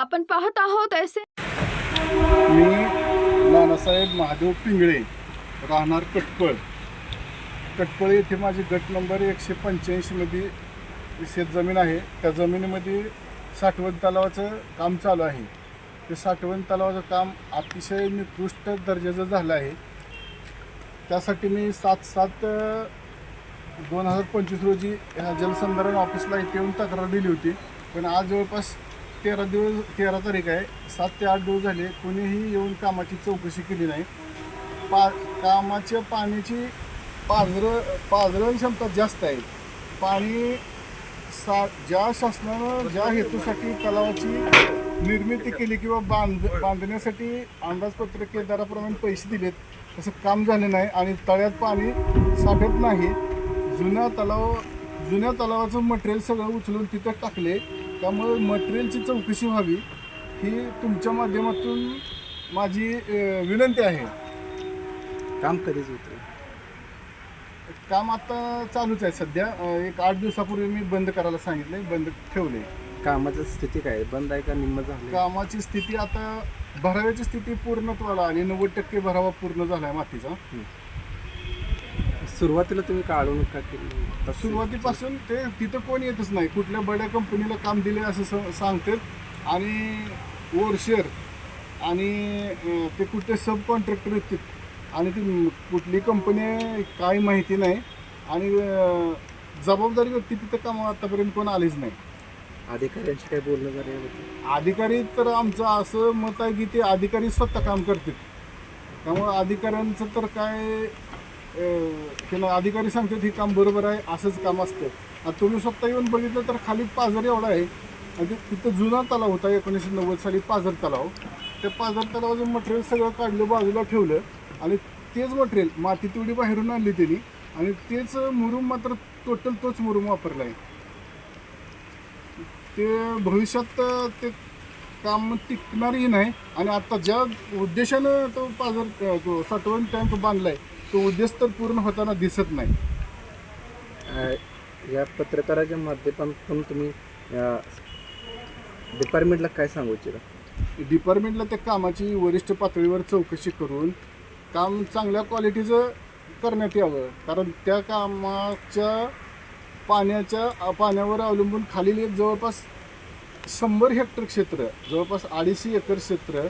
आपण पाहत आहोत ऐसे मी नानासाहेब महादेव पिंगळे राहणार कटपळ कटपळ येथे माझी गट नंबर एकशे पंच्याऐंशीमध्ये शेतजमीन आहे. त्या जमिनीमध्ये साठवण तलावाचं काम चालू आहे. ते साठवण तलावाचं काम अतिशय निकृष्ट दर्जाचं झालं आहे. त्यासाठी मी सात सात दोन हजार पंचवीस रोजी ह्या जलसंधारण ऑफिसला इथे येऊन तक्रार दिली होती. पण आज जवळपास तेरा दिवस तेरा तारीख आहे. सात ते आठ दिवस झाले. कोणीही येऊन कामाची चौकशी केली नाही. पा कामाच्या पाण्याची पाझरं पाझरण क्षमता जास्त आहे. पाणी सा ज्या शासनानं ज्या हेतूसाठी तलावाची निर्मिती केली किंवा बांध बांधण्यासाठी अंदाजपत्रक दराप्रमाणे पैसे दिलेत तसं काम झालं नाही आणि तळ्यात पाणी साठत नाही. जुन्या तलाव जुन्या तलावाचं मटेरियल सगळं उचलून तिथं टाकले. त्यामुळे मटेरियलची चौकशी व्हावी ही तुमच्या माध्यमातून माझी अ, विनंती आहे. काम कधीच होतं काम आता चालूच आहे सध्या. अ, एक आठ दिवसापूर्वी मी बंद करायला सांगितले बंद ठेवले कामाची स्थिती काय? आहे? बंद आहे का? निम्म झालं कामाची स्थिती आता भराव्याची स्थिती पूर्णत्वाला आली नव्वद टक्के भरावा पूर्ण झाला आहे मातीचा सुरुवातीला तुम्ही काढून का केली? सुरुवातीपासून ते तिथं कोण येतच नाही. कुठल्या बड्या कंपनीला काम दिले असं स- सांगतात. आणि ओरशेर आणि अं, ते कुठले सब कॉन्ट्रॅक्टर येतात. आणि ती म- कुठली कंपनी काही माहिती नाही. आणि अं, जबाबदारी व्यक्ती तिथं काम आतापर्यंत कोण आलीच नाही. अधिकाऱ्यांशी काय बोलणं झालं याबद्दल? अधिकारी तर आमचं असं मत आहे की ते अधिकारी स्वतः काम करतात त्यामुळे अधिकाऱ्यांचं तर काय किंवा अधिकारी सांगतात हे काम बरोबर आहे असंच काम असतं. आता तुम्ही स्वतः येऊन बघितलं तर खाली पाझर एवढा आहे. आणि तिथं जुना तलाव होता एकोणीसशे नव्वद साली पाझर तलाव. त्या पाझर तलावाचं मटेरियल सगळं काढलं बाजूला ठेवलं. आणि तेच मटेरियल माती तेवढी बाहेरून आणली त्यांनी. आणि तेच मुरूम मात्र टोटल तोच मुरूम वापरला आहे. ते भविष्यात ते काम टिकणारही नाही. आणि आता ज्या उद्देशानं तो पाझर तो साठवण टँक आहे तो उद्देश तर पूर्ण होताना दिसत नाही. अं, या पत्रकाराच्या माध्यमातून तुम्ही डिपार्टमेंटला काय सांगू इच्छिता? डिपार्टमेंटला त्या कामाची वरिष्ठ पातळीवर चौकशी करून काम चांगल्या क्वालिटीचं करण्यात यावं. कारण त्या कामाच्या पाण्याच्या पाण्यावर अवलंबून खालील एक जवळपास शंभर हेक्टर क्षेत्र जवळपास अडीचशे एकर क्षेत्र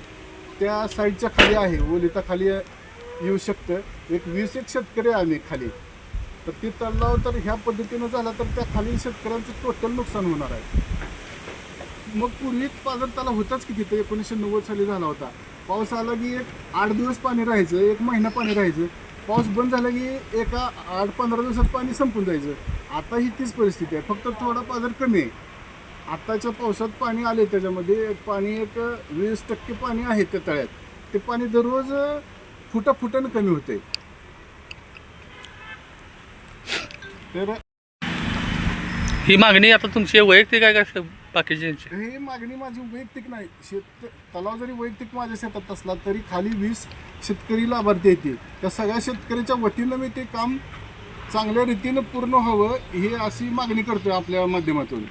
त्या साईडच्या खाली आहे. ओलिता खाली येऊ शकतं. एक वीस एक शेतकरी आम्ही खाली. तर ते तळलाव तर ह्या पद्धतीनं झाला तर त्या खालील शेतकऱ्यांचं टोटल नुकसान होणार आहे. मग पूर्वी पाजर त्याला होताच की तिथे? एकोणीसशे नव्वद साली झाला होता. पाऊस आला की एक आठ दिवस पाणी राहायचं एक महिना पाणी राहायचं. पाऊस बंद झाला की एका आठ पंधरा दिवसात पाणी संपून जायचं. आता ही तीच परिस्थिती आहे. फक्त थोडा पाजर कमी आहे. आत्ताच्या पावसात पाणी आले त्याच्यामध्ये. पाणी एक वीस टक्के पाणी आहे त्या तळ्यात. ते पाणी दररोज फुटा फुटानं कमी होते. तर ही मागणी आता तुमची वैयक्तिक आहे का बाकीच्यांची? ही मागणी माझी वैयक्तिक नाही. शेत तलाव जरी वैयक्तिक माझ्या शेतात असला तरी खाली वीस शेतकरी लाभार्थी येतील त्या सगळ्या शेतकऱ्याच्या वतीनं मी ते काम चांगल्या रीतीनं पूर्ण व्हावं ही अशी मागणी करतोय आपल्या माध्यमातून.